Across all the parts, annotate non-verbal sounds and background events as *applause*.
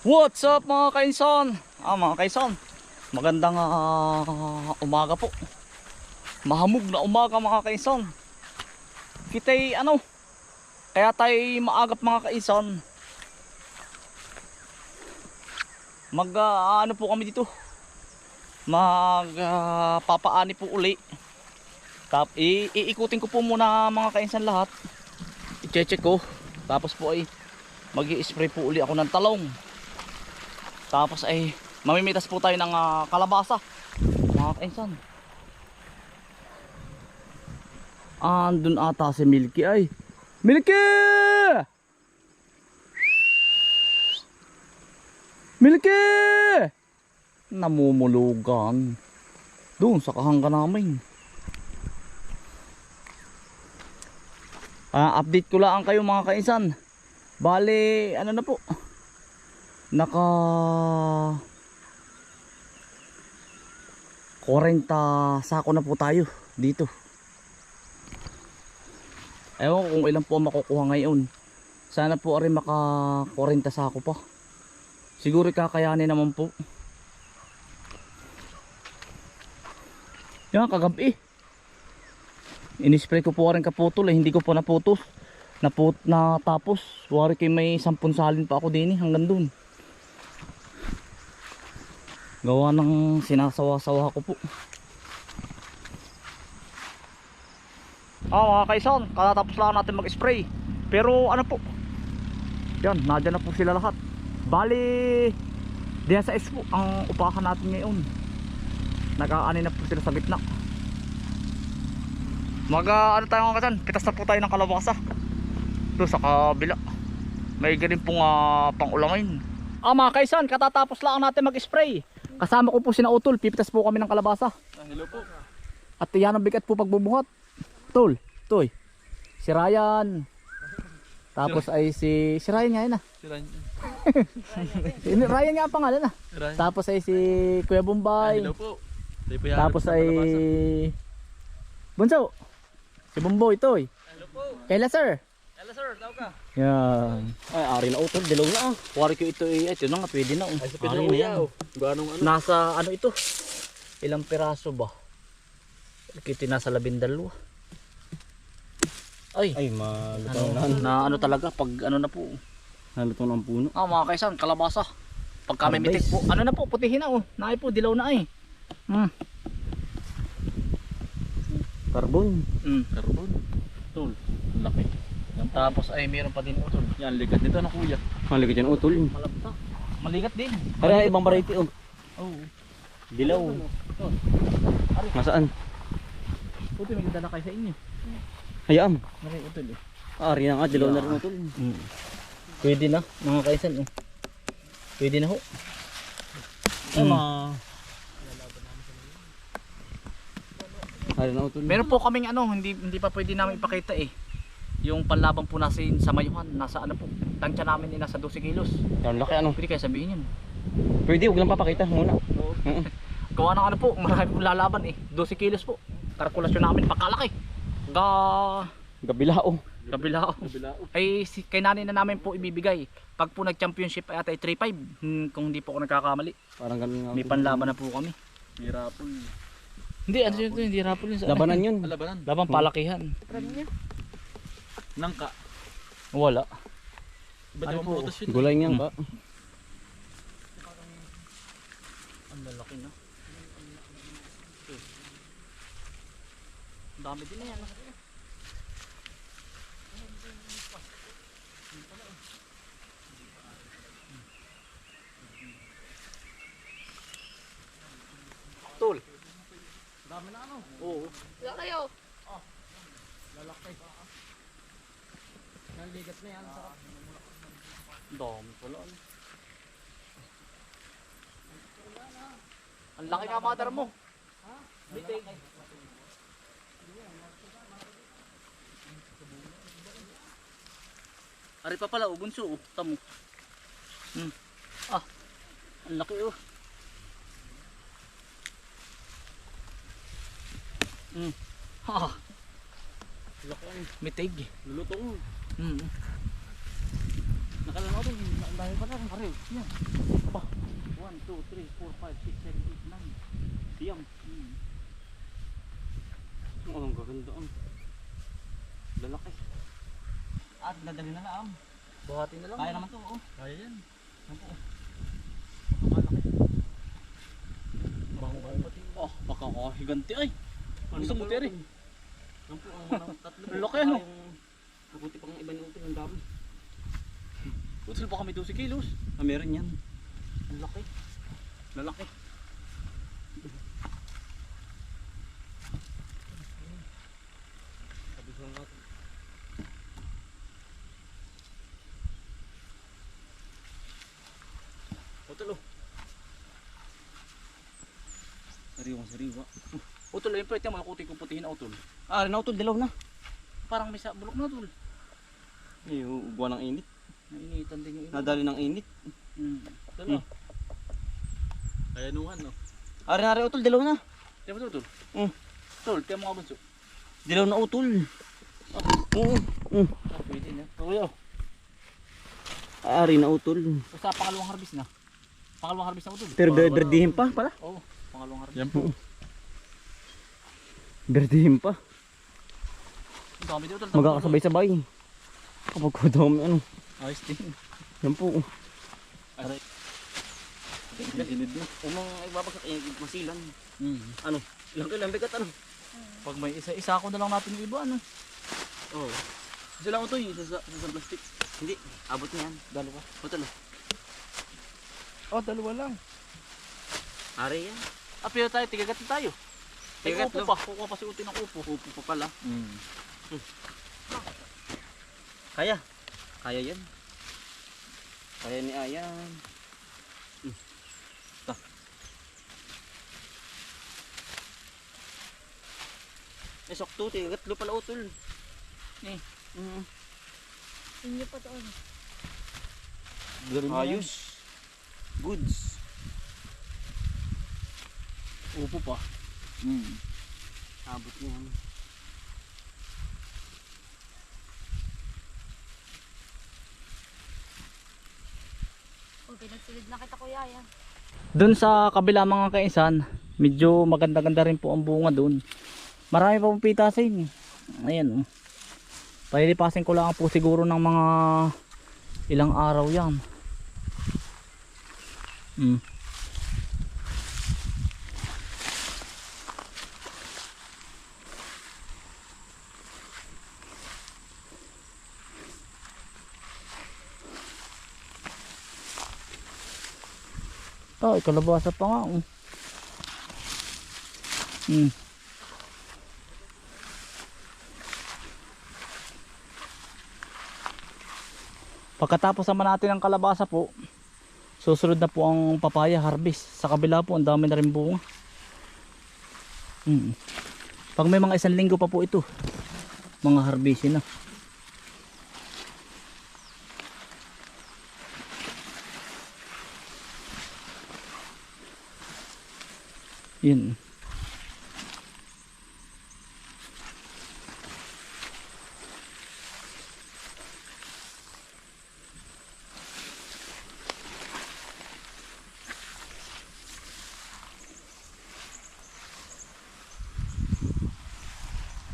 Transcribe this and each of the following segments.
What's up mga kainson? Ah mga kainson, magandang ah, umaga po. Mahamog na umaga mga kainson. Kitay ano, kaya tayo maagap mga kainson. Mag ah, ano po kami dito? Mag ah, papaani po uli. Tap, iikutin ko po muna mga kainsan lahat. I-check ko. Tapos po ay mag spray po uli ako ng talong. Tapos ay mamimitas po tayo ng ah, kalabasa. Mga kainsan. Andun ata si Milky ay. Milky! Milky! Namumulugan. Doon sa kahangga namin. Ah, update ko lang kayo mga kainsan. Bale, ano na po? Naka 40 sako na po tayo dito. Ewan ko kung ilan po makukuha ngayon. Sana po rin maka 40 sako pa. Siguro kakayanin naman po. Yan, kagabi. Inispray ko po rin kaputol eh. Hindi ko po naputos. Naput na tapos. Wari kay may sampun salin pa ako din eh. Hanggang dun. Gawa ng sinasawa-sawa ko po. Ah mga kaison, katatapos lang natin mag-spray. Pero ano po? Yan, nadyan na po sila lahat. Bali, diyan sa po ang upahan natin ngayon. Nag-aani na po sila sa gitna. Mag ah, ano tayo mga kasan? Pitas na po tayo ng kalabasa. Doon sa kabila. May ganun pong uh, pang-ulangin. Ah mga kaisan, katatapos lang natin mag-spray. Kasama ko po si Utol, pipitas po kami ng kalabasa. Ah, hello po. At yan ang bigat po pagbubuhat. Tol, toy. Si Ryan. Tapos ay si si Ryan nga yun ah. Si Ryan. *laughs* Si Ryan nga ang pangalan ah. Ryan. Tapos ay si Kuya Ah, Bombay. hello po. Tapos ay Bunso. Si Bomboy toy. Hello po. Kaila sir. Hello sir, tawag ka. Yan. Ay, ari na utol, dilaw na ah. Wari ko ito eh, ito na nga, pwede na oh. Ay, Ari na yan. Ganong ano? Nasa ano ito? Ilang piraso ba? Kiti nasa labindalwa. Ay, Ay, ano, malutong na. na ano talaga pag ano na po. Nalutong ng puno. Ah, mga kaisan, kalabasa. Pag kami Harvest. mitik po, ano na po, putihin na oh. Naay po, dilaw na eh. Hmm. Carbon. Hmm. Carbon. Tol, laki. Tapos ay meron pa din utol. Yan, ligat nito na kuya. Maligat yan utol. Malabta. Maligat din. Para ibang variety oh. Oo. Dilaw. Masaan? Puti, may ganda na kayo sa inyo. Hayaan. Maray utol eh. Ah, Ari na nga, dilaw na rin utol. Pwede na, mga kaisan oh. Pwede na ho. Ay, ma. Ari na utol. Meron po kaming ano, hindi hindi pa pwede namin ipakita eh. Yung panlabang po nasin sa Mayuhan, nasa ano po, tansya namin eh, nasa 12 kilos. Yan, laki ano. Pwede kaya sabihin yun. Pwede, huwag lang papakita muna. Oo. Oo. *laughs* Gawa ng ano po, *laughs* marami pong lalaban eh. 12 kilos po. Kalkulasyon namin, pakalaki. Ga... Gabila. Kabilao. Kabila. Ay, si, kay nanay na namin po ibibigay. Pag po nag-championship ay ata ay 3-5. Hmm, kung hindi po ako nagkakamali. Parang ganun nga. May panlaban na po kami. Hirapon. Hindi, ano yun, hindi rapol yun. Labanan yun. Alabanan. Laban palakihan. Nangka. Wala. Ba't Ano po? yun? Gulay niyan ba? Ang lalaki na. Ang dami din na yan. Tol. Dami na ano? Oo. Wala kayo. Lalaki. Naligat na yan. Sarap. Dami pala. ano. Ang laki nga mother mo. Ha? Bitig. Ari pa pala, ubunso. Oh. Tamo. Hmm. Ah. Ang laki oh. Hmm. *laughs* Ha. Laki. Mitig. Lulutong. Hmm. Nakalan ako dun. Ang dami pa na. Pare, yan. Pa. 1, 2, 3, 4, 5, 6, 7, 8, 9. Siyam. Hmm. Oh, ang gaganda ang. Lalaki. At dadali na lang. Buhati na lang. Kaya naman to, oh. Kaya yan. Bango ba? Oh, baka higanti ay. Gusto mo tiri? Ang po, ang tatlo. Laki, ano? Nakuti pang iba ni Utol, ang dami. Utol pa kami 12 kilos. Ah, meron yan. Ang laki. Lalaki. Sabi ko nga. Utol, oh. Sariwa, sariwa. Utol, ayun pwede mo kuti ko putihin na utol. Ah, na Utol, dilaw na. Parang may sa bulok na utol. Eh, ugwa ng init. Nainitan din yung ino. Nadali ng init. Hmm. Dalo. Kaya nung ano. Ah, rin na rin Utol, dilaw na. Tiyan mo to, utol. Mm. Utol, tiyan mo bunso. Dilaw na Utol. Oo. Mm. Ah, pwede na. Kuya. Ah, rin na Utol. Basta pangalawang harvest na. Pangalawang harvest na utol. Pero ber- berdihin pa pala. Oo, pangalawang harvest. Yan po. Berdihin pa. Dami dito. Magkakasabay-sabay. Kapag ko daw may ano. Ayos din. Yan po. Aray. Inid na. O mga ibabagsak, eh, masilan. Hmm. Ano? Ilang kilo ang bigat ano? Pag may isa-isa ko na lang natin yung iba, ano? Oo. Oh. Isa lang ito yung isa sa, sa plastic. Hindi, abot niya yan. Dalawa. Hotel. Oh, dalawa lang. Ari yan. Ah, pero tayo, tigagat na tayo. Ay, Tigagat, upo pa. Kukuha pa si Uti ng upo. Upo pa pala. Hmm. Kaya. Kaya yan. Kaya ni Ayan. Hmm. Ito. Eh, sakto. Tigatlo pala utol. Eh. Mm. Inyo pa doon. Ayos. Goods. Upo pa. Hmm. Abot niya. Pinagsilid na kita kuya yan. Doon sa kabila mga kainsan, medyo maganda-ganda rin po ang bunga doon. Marami pa pong pitasin. Ayan oh. Palilipasin ko lang po siguro ng mga ilang araw yan. Hmm. Ay, kalabasa pa nga. Oh. Hmm. Pagkatapos naman natin ng kalabasa po, susunod na po ang papaya harvest. Sa kabila po, ang dami na rin bunga. Hmm. Pag may mga isang linggo pa po ito, mga harvest na. Yun.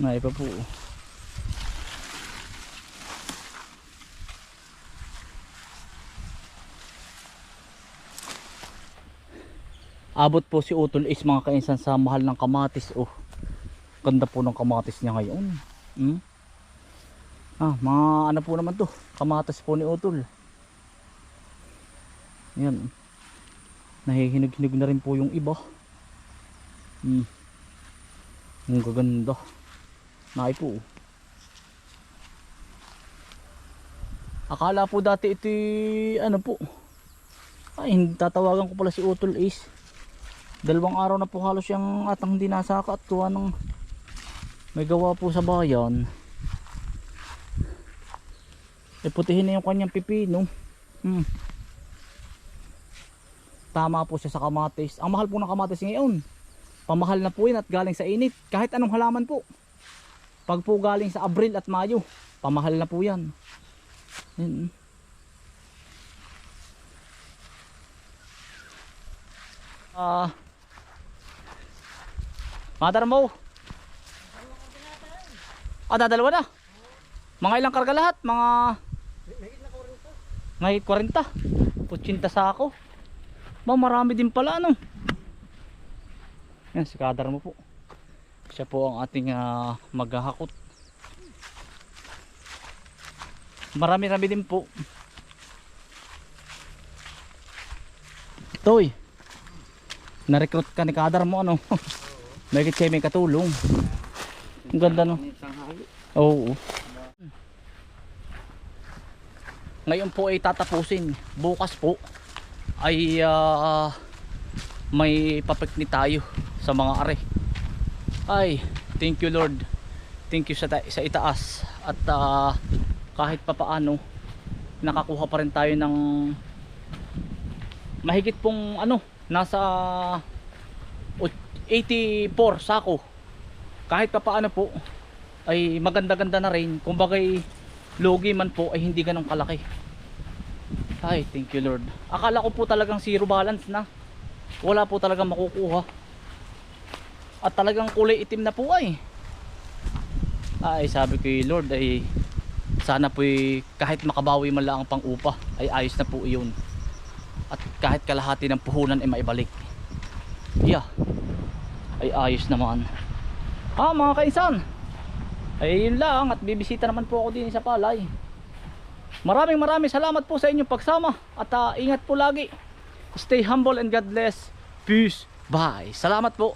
Na iba po. Abot po si Utol is mga kainsan sa mahal ng kamatis. Oh. Ganda po ng kamatis niya ngayon. Hmm? Ah, mga ano po naman to. Kamatis po ni Utol. Yan. Nahihinog-hinog na rin po yung iba. Hmm. Ang gaganda. Nai po. Akala po dati ito ano po. Ay, tatawagan ko pala si Utol Ace dalawang araw na po halos yung atang hindi nasaka at gawa ng may gawa po sa bayan. E putihin na yung kanyang pipino hmm. tama po siya sa kamatis. Ang mahal po ng kamatis ngayon pamahal na po yun at galing sa init. Kahit anong halaman po. Pag po galing sa Abril at Mayo pamahal na po yan. Yun. ah uh, Madar mo. Ah, dadalawa na. Mga ilang karga lahat? Mga May 40. 80 sa ako. Ba, marami din pala ano. Yan, si Kadar mo po. Siya po ang ating ah, maghahakot. Marami-rami din po. Toy. Na-recruit ka ni Kadar ano. *laughs* May kitse may katulong. Ang ganda no. Oo. Ngayon po ay tatapusin. Bukas po ay ah, may papikni tayo sa mga are. Ay, thank you Lord. Thank you sa, sa itaas. At ah, kahit papaano nakakuha pa rin tayo ng mahigit pong ano, nasa 84 sako. Kahit papaano po ay maganda-ganda na rin. Kumbagay logi man po ay hindi ganong kalaki. Ay, thank you Lord. Akala ko po talagang zero balance na. Wala po talagang makukuha. At talagang kulay itim na po ay. Ay, sabi ko Lord ay sana po kahit makabawi man lang ang pang-upa ay ayos na po iyon. At kahit kalahati ng puhunan ay maibalik. Yeah. Ay ayos naman. Ah, mga kainsan. Ay yun lang at bibisita naman po ako din sa palay. Maraming maraming salamat po sa inyong pagsama at ah, ingat po lagi. Stay humble and God bless. Peace. Bye. Salamat po.